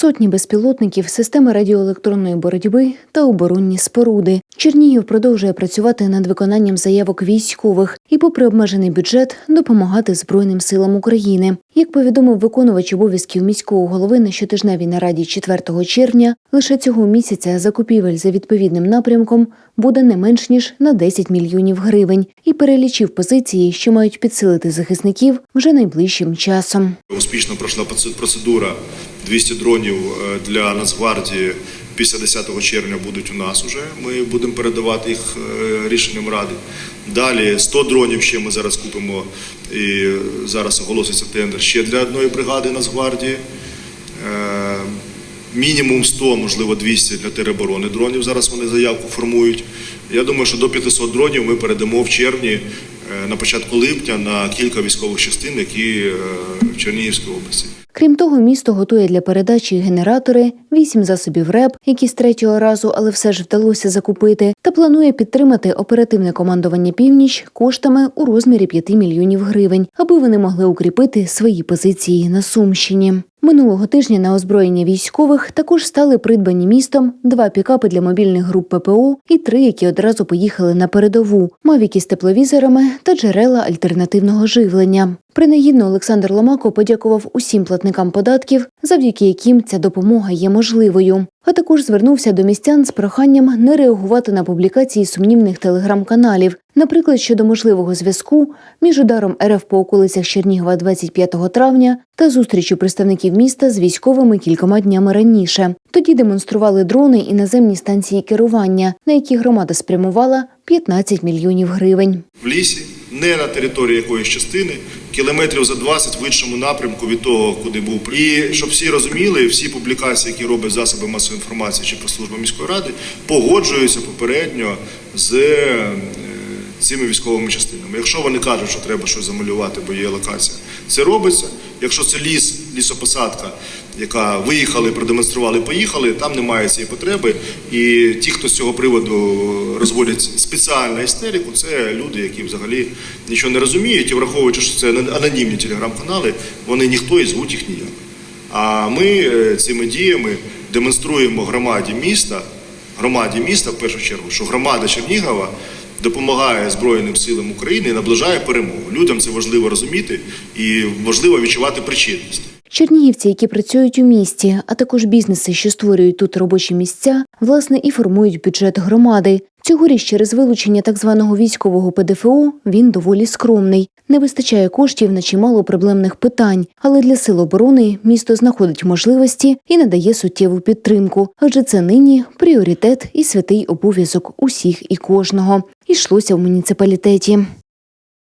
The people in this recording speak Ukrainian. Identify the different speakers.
Speaker 1: Сотні безпілотників, системи радіоелектронної боротьби та оборонні споруди. Чернігів продовжує працювати над виконанням заявок військових і, попри обмежений бюджет, допомагати Збройним силам України. Як повідомив виконувач обов'язків міського голови на щотижневій нараді 4 червня, лише цього місяця закупівель за відповідним напрямком буде не менш ніж на 10 мільйонів гривень і перелічив позиції, що мають підсилити захисників вже найближчим часом.
Speaker 2: Успішно пройшла проце- процедура. 200 дронів е, для Нацгвардії після 10 червня будуть у нас уже. Ми будемо передавати їх е, рішенням ради. Далі 100 дронів ще ми зараз купимо і зараз оголоситься тендер ще для одної бригади Нацгвардії. Е, Мінімум 100, можливо 200 для тероборони дронів. Зараз вони заявку формують. Я думаю, що до 500 дронів ми передамо в червні, е, на початку липня, на кілька військових частин, які в Чернігівській області.
Speaker 1: Крім того, місто готує для передачі генератори, вісім засобів РЕП, які з третього разу, але все ж вдалося закупити, та планує підтримати оперативне командування північ коштами у розмірі 5 мільйонів гривень, аби вони могли укріпити свої позиції на Сумщині. Минулого тижня на озброєння військових також стали придбані містом два пікапи для мобільних груп ППО і три, які одразу поїхали на передову, мавіки з тепловізорами та джерела альтернативного живлення. Принагідно Олександр Ломако подякував усім платникам податків, завдяки яким ця допомога є можливою. А також звернувся до містян з проханням не реагувати на публікації сумнівних телеграм-каналів, наприклад, щодо можливого зв'язку між ударом РФ по околицях Чернігова 25 травня та зустрічю представників міста з військовими кількома днями раніше. Тоді демонстрували дрони і наземні станції керування, на які громада спрямувала 15 мільйонів гривень.
Speaker 2: В лісі, не на території якоїсь частини, кілометрів за 20 в іншому напрямку від того, куди був. І щоб всі розуміли, всі публікації, які роблять засоби масової інформації чи прес-служба міської ради, погоджуються попередньо з цими військовими частинами. Якщо вони кажуть, що треба щось замалювати, бо є локація, це робиться. Якщо це ліс, лісопосадка, яка виїхали, продемонстрували, поїхали, там немає цієї потреби. І ті, хто з цього приводу розводять спеціальну істерику, це люди, які взагалі нічого не розуміють і враховуючи, що це анонімні телеграм-канали, вони ніхто і звуть їх ніяк. А ми е, цими діями демонструємо громаді міста, громаді міста в першу чергу, що громада Чернігова допомагає Збройним силам України і наближає перемогу. Людям це важливо розуміти і важливо відчувати причетність.
Speaker 1: Чернігівці, які працюють у місті, а також бізнеси, що створюють тут робочі місця, власне і формують бюджет громади. Цьогоріч через вилучення так званого військового ПДФО він доволі скромний. Не вистачає коштів на чимало проблемних питань, але для сил оборони місто знаходить можливості і надає суттєву підтримку, адже це нині пріоритет і святий обов'язок усіх і кожного. Ішлося в муніципалітеті.